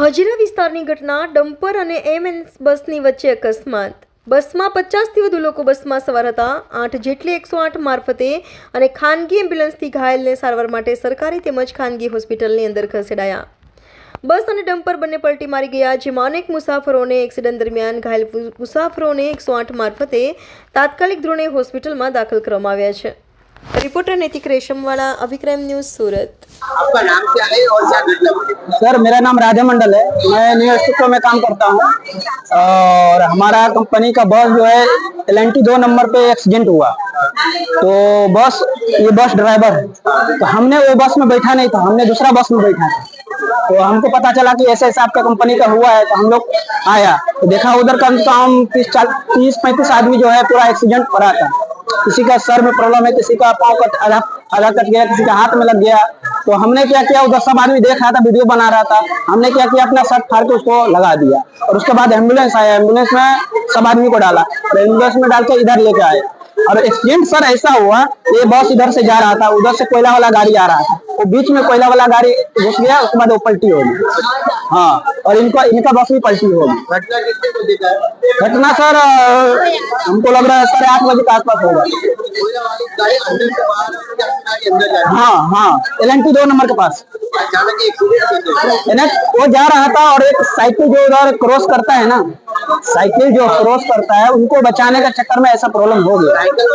હજીરા વિસ્તારની ઘટના ડમ્પર અને એમએનએસ બસની વચ્ચે અકસ્માત. બસમાં પચાસથી વધુ લોકો બસમાં સવાર હતા. આઠ જેટલી એકસો આઠ મારફતે અને ખાનગી એમ્બ્યુલન્સથી ઘાયલને સારવાર માટે સરકારી તેમજ ખાનગી હોસ્પિટલની અંદર ખસેડાયા. બસ અને ડમ્પર બંને પલટી મારી ગયા, જેમાં અનેક મુસાફરોને એક્સિડન્ટ દરમિયાન ઘાયલ મુસાફરોને એકસો આઠ મારફતે તાત્કાલિક ધોરણે હોસ્પિટલમાં દાખલ કરવામાં આવ્યા છે. रिपोर्टर नैतिक रेशमवाड़ा अभिक्रम न्यूज़ सूरत। आपका नाम क्या है और क्या सर मेरा नाम राजा मंडल है। मैं न्यू अस्तित्व में काम करता हूँ। और हमारा कंपनी का बस जो है एल दो नंबर पे एक्सीडेंट हुआ। तो बस ये बस ड्राइवर है। तो हमने वो बस में बैठा नहीं था। हमने दूसरा बस में बैठा था। तो हमको पता चला कि ऐसे ऐसा आपका कंपनी का हुआ है। तो हम लोग आया। तो देखा उधर कम से कम तीस चालीस तीस पैंतीस आदमी जो है पूरा एक्सीडेंट पड़ा था। किसी का सर में प्रॉब्लम है किसी का पाँव कट आधा आधा कट गया किसी का हाथ में लग गया तो हमने क्या किया? उधर सब आदमी देख रहा था वीडियो बना रहा था। हमने क्या किया? अपना शर्ट फाड़ के उसको लगा दिया। और उसके बाद एंबुलेंस आया। एंबुलेंस में सब आदमी को डाला। और एंबुलेंस में डाल के इधर लेके आए। और एक्सीडेंट सर ऐसा हुआ ये बस इधर से जा रहा था उधर से कोयला वाला गाड़ी आ रहा था। वो बीच में कोयला वाला गाड़ी घुस गया उसके बाद वो पलटी होगी हाँ और इनका इनका बस भी पलटी होगी घटना सर हमको लग रहा है साढ़े आठ बजे के आसपास होगा। है, हाँ एल एन टू दो नंबर के पास। वो जा रहा था और एक साइकिल जो उधर क्रॉस करता है ना साइकिल जो क्रॉस करता है उनको बचाने के चक्कर में ऐसा प्रॉब्लम हो गया।